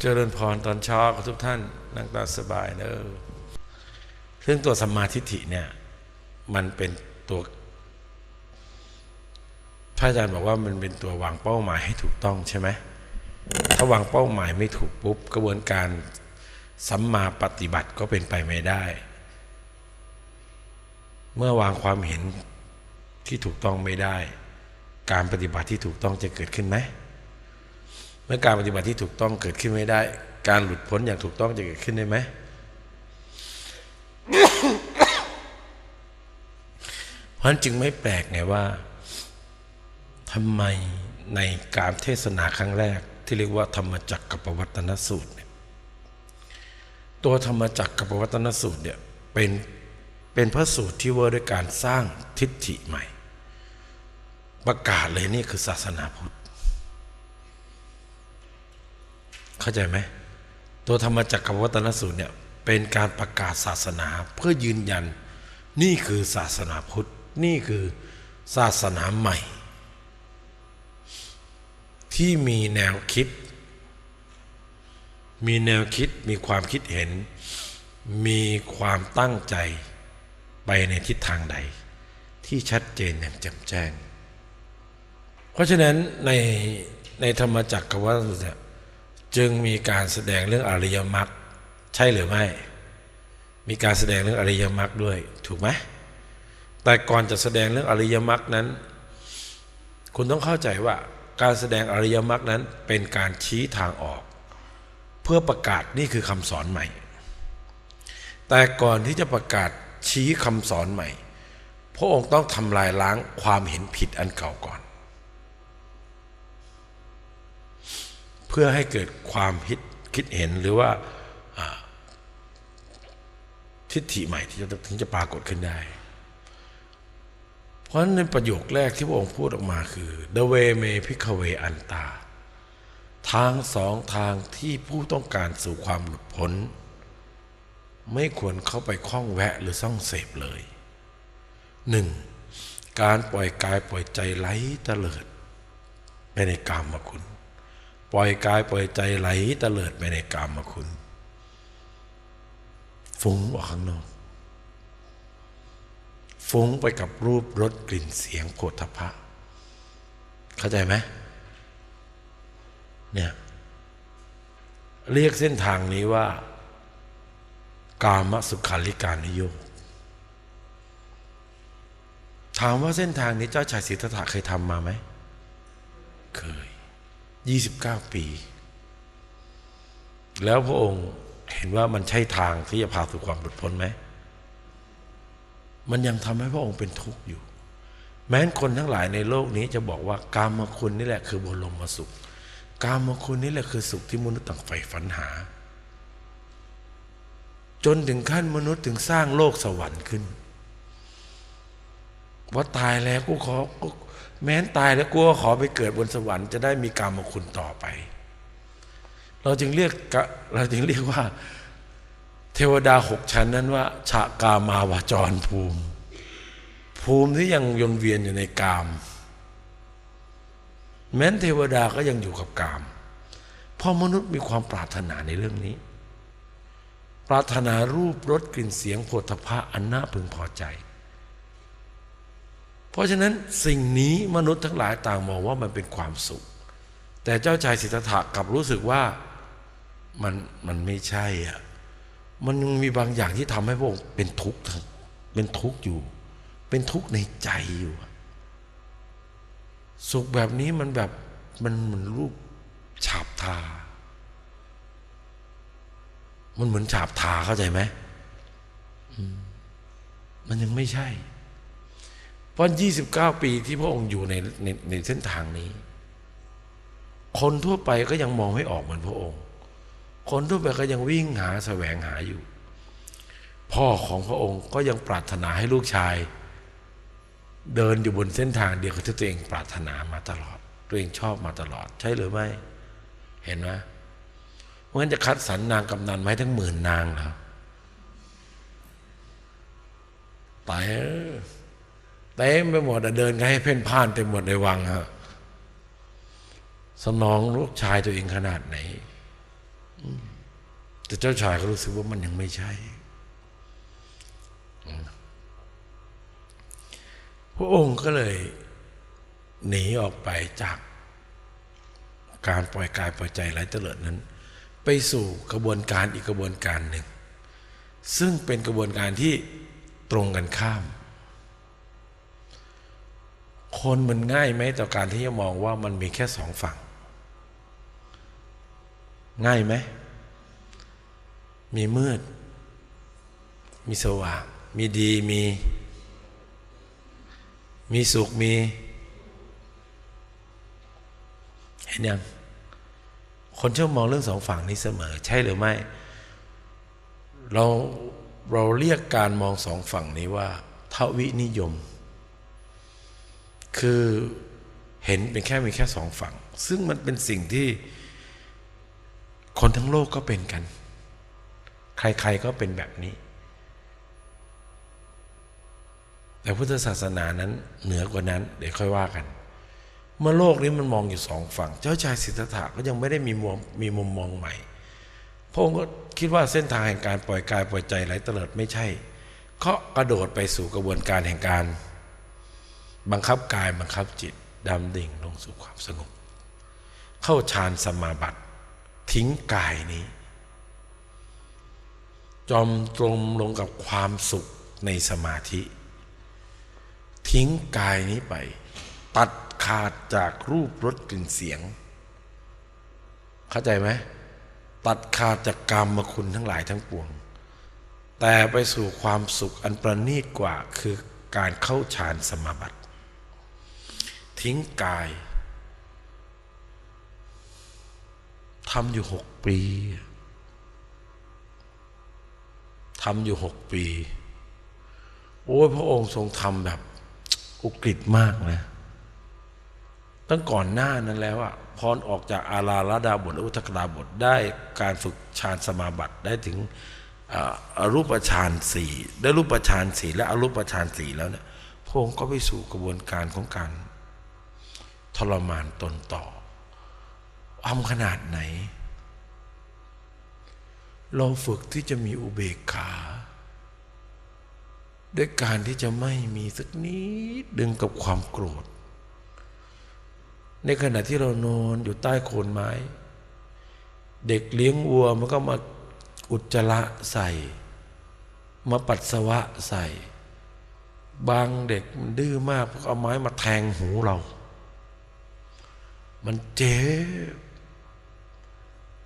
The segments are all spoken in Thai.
เจริญพรตอนเช้ากับทุกท่าน นั่งตาสบายเนอะซึ่งตัวสัมมาทิฏฐิเนี่ย มันเป็นตัวพระอาจารย์บอกว่ามันเป็นตัววางเป้าหมายให้ถูกต้องใช่ไหมถ้าวางเป้าหมายไม่ถูกปุ๊บกระบวนการสัมมาปฏิบัติก็เป็นไปไม่ได้ เมื่อวางความเห็นที่ถูกต้องไม่ได้ การปฏิบัติที่ถูกต้องจะเกิดขึ้นไหม เมื่อการปฏิบัติที่ถูกต้องเกิดขึ้นไม่ได้ การหลุดพ้นอย่างถูกต้องจะเกิดขึ้นได้ไหมเพราะฉะนั้นจึงไม่แปลกไงว่าทำไมในการเทศนาครั้งแรก ที่เรียกว่าธรรมจักรกับปวัตนสูตรเนี่ยตัวธรรมจักรกับปวัตนสูตรเนี่ยเป็นเป็นพระสูตรที่ว่าด้วยการสร้างทิฏฐิใหม่ ประกาศเลยนี่คือศาสนาพุทธ เข้าใจไหมตัวธรรมจักรกวัตนสูตรเนี่ยเป็นการประกาศศาสนาเพื่อยืนยัน นี่คือศาสนาพุทธ นี่คือศาสนาใหม่ ที่มีแนวคิด มีแนวคิดมีความคิดเห็น มีความตั้งใจไปในทิศทางใด ที่ชัดเจนอย่างแจ่มแจ้ง เพราะฉะนั้นในในธรรมจักรกวัตนสูตรเนี่ย จึงมีการแสดงเรื่องอริยมรรคใช่หรือไม่ มีการแสดงเรื่องอริยมรรคด้วย ถูกไหมแต่ก่อนจะแสดงเรื่องอริยมรรคนั้น คุณต้องเข้าใจว่าการแสดงอริยมรรคนั้นเป็นการชี้ทางออก เพื่อประกาศนี่คือคำสอนใหม่ แต่ก่อนที่จะประกาศชี้คำสอนใหม่ พระองค์ต้องทำลายล้างความเห็นผิดอันเก่าก่อน เพื่อให้เกิดความคิดคิดเห็นหรือว่าทิฏฐิใหม่ที่จะถึงจะปรากฏขึ้นได้ เพราะฉะนั้นในประโยคแรกที่พระองค์พูดออกมาคือ the way may p i k a w a y อันตา ทางสองทางที่ผู้ต้องการสู่ความหลุดพ้น ไม่ควรเข้าไปคล้องแวะหรือซ่องเสพเลยหนึ่งการปล่อยกายปล่อยใจไหลเตลิดไปในกามคุณ ปล่อยกายปล่อยใจไหลเตลิดไปในกามคุณ ฟุ้งออกข้างนอก ฟุ้งไปกับรูปรสกลิ่นเสียงโผฏฐพะเข้าใจไหมเนี่ย เรียกเส้นทางนี้ว่า กามสุขาริการนิโยถามว่าเส้นทางนี้เจ้าชายสิทธัตถะเคยทำมาไหม เคย 29 ปี แล้วพระองค์เห็นว่ามันใช่ทางที่จะพาสู่ความหลุดพ้นไหม มันยังทำให้พระองค์เป็นทุกข์อยู่ แม้นคนทั้งหลายในโลกนี้จะบอกว่ากามคุณนี่แหละคือบรมสุข กามคุณนี่แหละคือสุขที่มนุษย์ต่างใฝ่ฝันหา จนถึงขั้นมนุษย์ถึงสร้างโลกสวรรค์ขึ้น ว่าตายแล้วกูขอแม้นตายแล้วกูก็ขอไปเกิดบนสวรรค์จะได้มีกรรมคุณต่อไป เราจึงเรียกเราจึงเรียกว่า เทวดาหกชั้นนั้นว่าชะกามาวาจรภูมิ ภูมิที่ยังยนเวียนอยู่ในกาม แม้นเทวดาก็ยังอยู่กับกามเพราะมนุษย์มีความปรารถนาในเรื่องนี้ ปรารถนารูปรสกลิ่นเสียงโผฏฐะอันน่าพึงพอใจ เพราะฉะนั้นสิ่งนี้มนุษย์ทั้งหลายต่างมองว่ามันเป็นความสุข แต่เจ้าชายสิทธัตถะกลับรู้สึกว่ามันมันไม่ใช่อะมันยังมีบางอย่างที่ทำให้พระองเป็นทุกข์เป็นทุกข์อยู่ เป็นทุกข์ในใจอยู่ สุขแบบนี้มันแบบมันเหมือนรูปฉาบทา มันเหมือนฉาบทาเข้าใจไหมมันยังไม่ใช่ เพราะ 29 ปีที่พระองค์อยู่ในในในเส้นทางนี้ คนทั่วไปก็ยังมองไม่ออกเหมือนพระองค์ คนทั่วไปก็ยังวิ่งหาแสวงหาอยู่ พ่อของพระองค์ก็ยังปรารถนาให้ลูกชาย เดินอยู่บนเส้นทางเดียวกับที่ตัวเองปรารถนามาตลอด ตัวเองชอบมาตลอด ใช่หรือไม่ เห็นไหมเพราะงั้นจะคัดสรรนางกำนันไว้ทั้งหมื่นนางเหรอตาย เต็มไปหมดเดินกันให้เพ่นพ่านเต็มหมดในวังฮะสนองลูกชายตัวเองขนาดไหน แต่เจ้าชายก็รู้สึกว่ามันยังไม่ใช่ พระองค์ก็เลย หนีออกไปจาก การปล่อยกายปล่อยใจไร้เตลิดนั้น ไปสู่กระบวนการอีกกระบวนการหนึ่ง ซึ่งเป็นกระบวนการที่ตรงกันข้าม คนมันง่ายไหมต่อการที่จะมองว่ามันมีแค่สองฝั่ง ง่ายไหม มีมืด มีสว่าง มีดีมี มีสุขมี เห็นยัง คนชอบมองเรื่องสองฝั่งนี้เสมอ ใช่หรือไม่ เราเราเรียกการมองสองฝั่งนี้ว่าทวินิยม คือเห็นเป็นแค่มีแค่สองฝั่ง ซึ่งมันเป็นสิ่งที่คนทั้งโลกก็เป็นกัน ใครๆก็เป็นแบบนี้ แต่พุทธศาสนานั้นเหนือกว่านั้น เดี๋ยวค่อยว่ากัน เมื่อโลกนี้มันมองอยู่สองฝั่ง เจ้าชายสิทธัตถะก็ยังไม่ได้มีมุมมีมุมมองใหม่ พระองค์ก็คิดว่าเส้นทางแห่งการปล่อยกายปล่อยใจไหลเตลิดไม่ใช่เขากระโดดไปสู่กระบวนการแห่งการ บังคับกายบังคับจิตดำดิ่งลงสู่ความสงบ เข้าฌานสมาบัติ ทิ้งกายนี้ จอมตรงลงกับความสุขในสมาธิ ทิ้งกายนี้ไป ตัดขาดจากรูปรสกลิ่นเสียง เข้าใจไหมตัดขาดจากกรรมคุณทั้งหลายทั้งปวง แต่ไปสู่ความสุขอันประณีตกว่าคือการเข้าฌานสมาบัติ ทิ้งกายทำอยู่หกปีทำอยู่หกปี โอ้ยพระองค์ทรงทำแบบอุกฤษมากนะ ตั้งก่อนหน้านั้นแล้วอะพรออกจากอาราลดาบทและอุทกดาบทได้การฝึกฌานสมาบัติได้ถึงอรูปฌานสี่ได้รูปฌานสี่และอรูปฌานสี่แล้วเนี่ยพระองค์ก็ไปสู่กระบวนการของการ ทรมานตนต่อทำขนาดไหน เราฝึกที่จะมีอุเบกขา ด้วยการที่จะไม่มีสักนิดดึงกับความโกรธ ในขณะที่เรานอนอยู่ใต้โคนไม้ เด็กเลี้ยงวัวมันก็มาอุจจาระใส่ มาปัสสาวะใส่ บางเด็กมันดื้อมากเอาไม้มาแทงหูเรา มันเจ็บ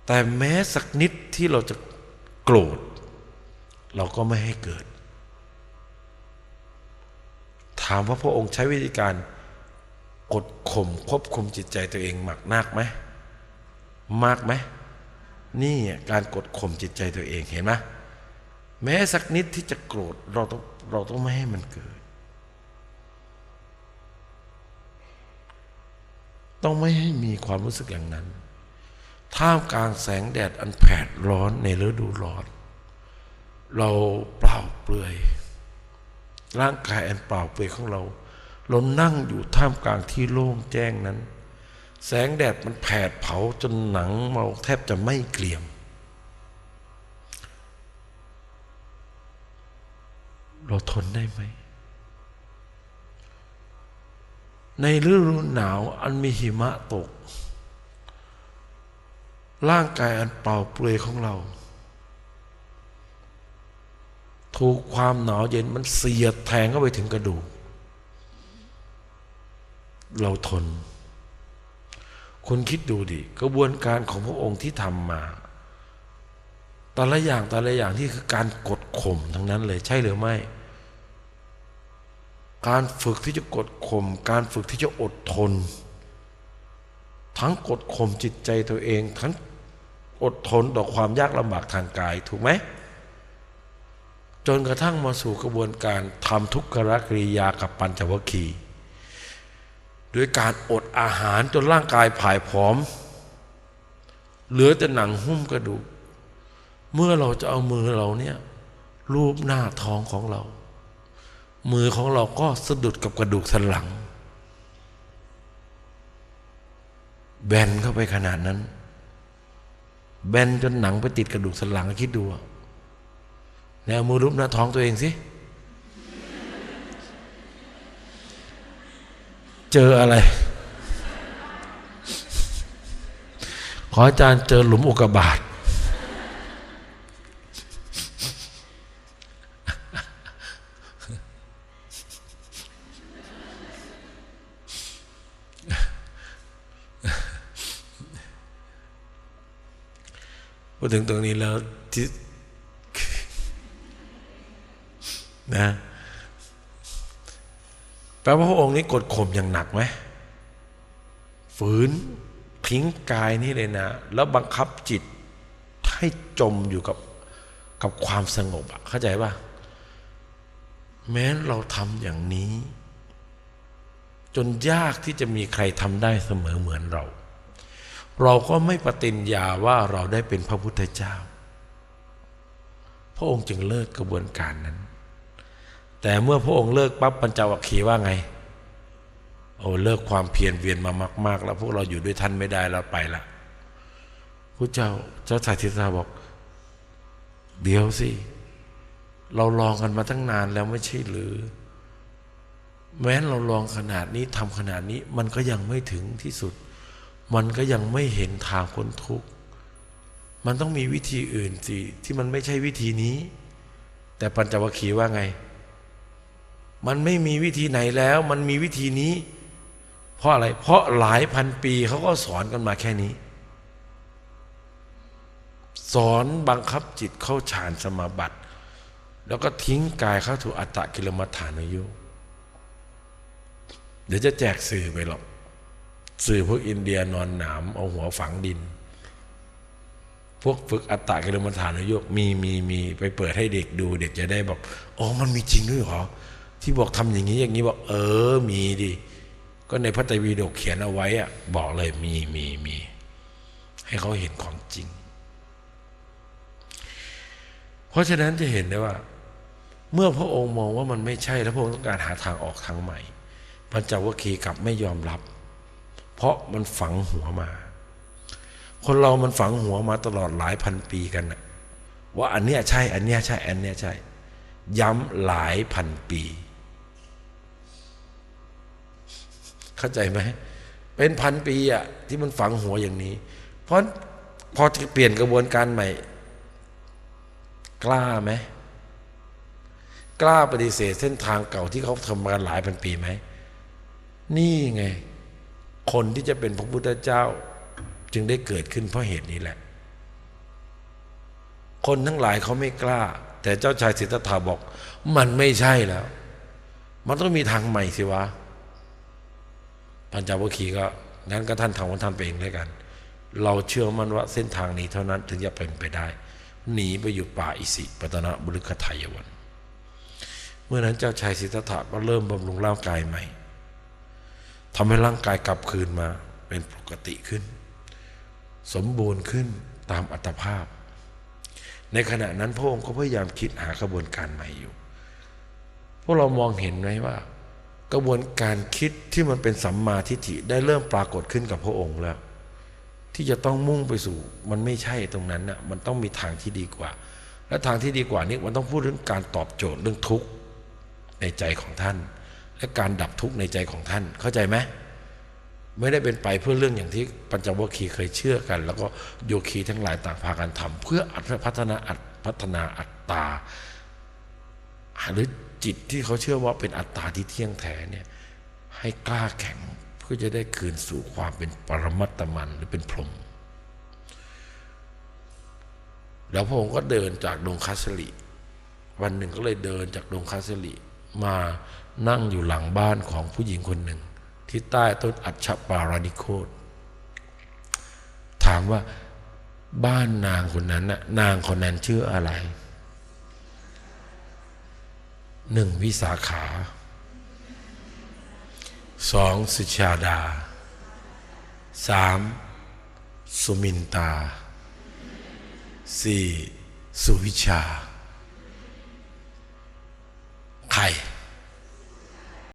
แต่แม้สักนิดที่เราจะโกรธ เราก็ไม่ให้เกิด ถามว่าพระองค์ใช้วิธีการกดข่มควบคุมจิตใจตัวเองมากนักไหมมากไหมนี่การกดข่มจิตใจตัวเองเห็นไหมแม้สักนิดที่จะโกรธเราต้องเราต้องไม่ให้มันเกิด ต้องไม่ให้มีความรู้สึกอย่างนั้น ท่ามกลางแสงแดดอันแผดร้อนในฤดูร้อน เราเปล่าเปลือย ร่างกายอันเปล่าเปลือยของเรา เรานั่งอยู่ท่ามกลางที่โล่งแจ้งนั้น แสงแดดมันแผดเผาจนหนังเราแทบจะไม่เกลี่ยม เราทนได้ไหม ในฤดูหนาวอันมีหิมะตก ร่างกายอันเปล่าเปลือยของเรา ถูกความหนาวเย็นมันเสียดแทงเข้าไปถึงกระดูก เราทน คุณคิดดูดิ กระบวนการของพระองค์ที่ทำมาแต่ละอย่างแต่ละอย่างที่คือการกดข่มทั้งนั้นเลยใช่หรือไม่ การฝึกที่จะกดข่มการฝึกที่จะอดทน ทั้งกดข่มจิตใจตัวเอง ทั้งอดทนต่อความยากลำบากทางกายถูกไหมจนกระทั่งมาสู่กระบวนการทำทุกขกริยากับปัญจวัคคีย์ด้วยการอดอาหารจนร่างกายผายผอม เหลือแต่หนังหุ้มกระดูก เมื่อเราจะเอามือเราเนี่ยรูปหน้าท้องของเรา มือของเราก็สะดุดกับกระดูกสันหลัง แบนเข้าไปขนาดนั้น แบนจนหนังไปติดกระดูกสันหลังคิดดูแนวมือรูปหน้าท้องตัวเองสิเจออะไร ขออาจารย์เจอหลุมอุกกาบาต ดถึงตรงนี้แล้วที่นะแปลว่าพระองค์นี้กดข่มอย่างหนักไหมฝืนทิ้งกายนี่เลยนะ แล้วบังคับจิตให้จมอยู่กับกับความสงบอะเข้าใจป่ะแม้เราทำอย่างนี้ จนยากที่จะมีใครทำได้เสมอเหมือนเรา เราก็ไม่ปฏิญญาว่าเราได้เป็นพระพุทธเจ้า พระองค์จึงเลิกกระบวนการนั้น แต่เมื่อพระองค์เลิกปั๊บปัญจวัคคีย์ว่าไงโอ้เลิกความเพียรเวียนมามาก ๆ แล้วพวกเราอยู่ด้วยท่านไม่ได้แล้วไปละพระเจ้าเจ้าชายทิสาบอก เดี๋ยวสิ เราลองกันมาตั้งนานแล้วไม่ใช่หรือ แม้เราลองขนาดนี้ทำขนาดนี้มันก็ยังไม่ถึงที่สุด มันก็ยังไม่เห็นทางพ้นทุกข์ มันต้องมีวิธีอื่นสิที่มันไม่ใช่วิธีนี้ แต่ปัญจวัคคีย์ว่าไง มันไม่มีวิธีไหนแล้ว มันมีวิธีนี้ เพราะอะไร เพราะหลายพันปีเขาก็สอนกันมาแค่นี้ สอนบังคับจิตเข้าฌานสมาบัติ แล้วก็ทิ้งกายเข้าถูอัตตะกิลมัฏฐานโยกเดี๋ยวจะแจกสื่อไปหรอก สื่อพวกอินเดียนอนหนามเอาหัวฝังดิน พวกฝึกอัตตะกิลมัฏฐานโยกมีมีมีไปเปิดให้เด็กดูเด็กจะได้บอกอ๋อมันมีจริงด้วยเหรอที่บอกทำอย่างนี้อย่างนี้บอกเออมีดิก็ในพระไตรปิฎกเขียนเอาไว้อะบอกเลยมีมีมีให้เขาเห็นของจริง เพราะฉะนั้นจะเห็นได้ว่า เมื่อพระองค์มองว่ามันไม่ใช่แล้วพระองค์ต้องการหาทางออกทางใหม่ปัญจวัคคีกลับไม่ยอมรับ เพราะมันฝังหัวมา คนเรามันฝังหัวมาตลอดหลายพันปีกันนะว่าอันเนี้ยใช่อันเนี้ยใช่อันเนี้ยใช่ ย้ำหลายพันปี เข้าใจไหมเป็นพันปีอะที่มันฝังหัวอย่างนี้ เพราะพอจะเปลี่ยนกระบวนการใหม่ กล้าไหมกล้าปฏิเสธเส้นทางเก่าที่เขาทำมากันหลายพันปีไหม นี่ไง คนที่จะเป็นพระพุทธเจ้า จึงได้เกิดขึ้นเพราะเหตุนี้แหละ คนทั้งหลายเขาไม่กล้า แต่เจ้าชายสิทธัตถะบอก มันไม่ใช่แล้ว มันต้องมีทางใหม่สิวะปัญจาวคีก็งั้นก็ท่านทำของท่านไปเองเลยกัน เราเชื่อมั่นว่าเส้นทางนี้เท่านั้นถึงจะเป็นไปได้หนีไปอยู่ป่าอิสิปตนะบุรุขไทยวัน เมื่อนั้นเจ้าชายสิทธัตถะก็เริ่มบำรุงร่างกายใหม่ ทำให้ร่างกายกลับคืนมาเป็นปกติขึ้น สมบูรณ์ขึ้นตามอัตภาพ ในขณะนั้นพระองค์ก็พยายามคิดหากระบวนการใหม่อยู่ พวกเรามองเห็นไหมว่า กระบวนการคิดที่มันเป็นสัมมาทิฏฐิได้เริ่มปรากฏขึ้นกับพระองค์แล้ว ที่จะต้องมุ่งไปสู่ มันไม่ใช่ตรงนั้นน่ะมันต้องมีทางที่ดีกว่า และทางที่ดีกว่านี้มันต้องพูดเรื่องการตอบโจทย์เรื่องทุกข์ในใจของท่าน และการดับทุกข์ในใจของท่าน เข้าใจไหมไม่ได้เป็นไปเพื่อเรื่องอย่างที่ปัญจวัคคีย์เคยเชื่อกัน แล้วก็โยคีทั้งหลายต่างพากันทำเพื่ออัตพัฒนาอัตพัฒนาอัตตาหรือจิตที่เขาเชื่อว่าเป็นอัตตาที่เที่ยงแท้เนี่ยให้กล้าแข็งเพื่อจะได้คืนสู่ความเป็นปรมัตตมันหรือเป็นพรหมแล้วพระองค์ก็เดินจากดงคาสลิวันหนึ่งก็เลยเดินจากดงคาสลิมา นั่งอยู่หลังบ้านของผู้หญิงคนหนึ่ง ที่ใต้ต้นอัชปารานิโคตถามว่าบ้านนางคนนั้นน่ะนางคนนั้นชื่ออะไร หนึ่งวิสาขา สองสุชาดา สามสุมินตา สี่สุวิชา ใคร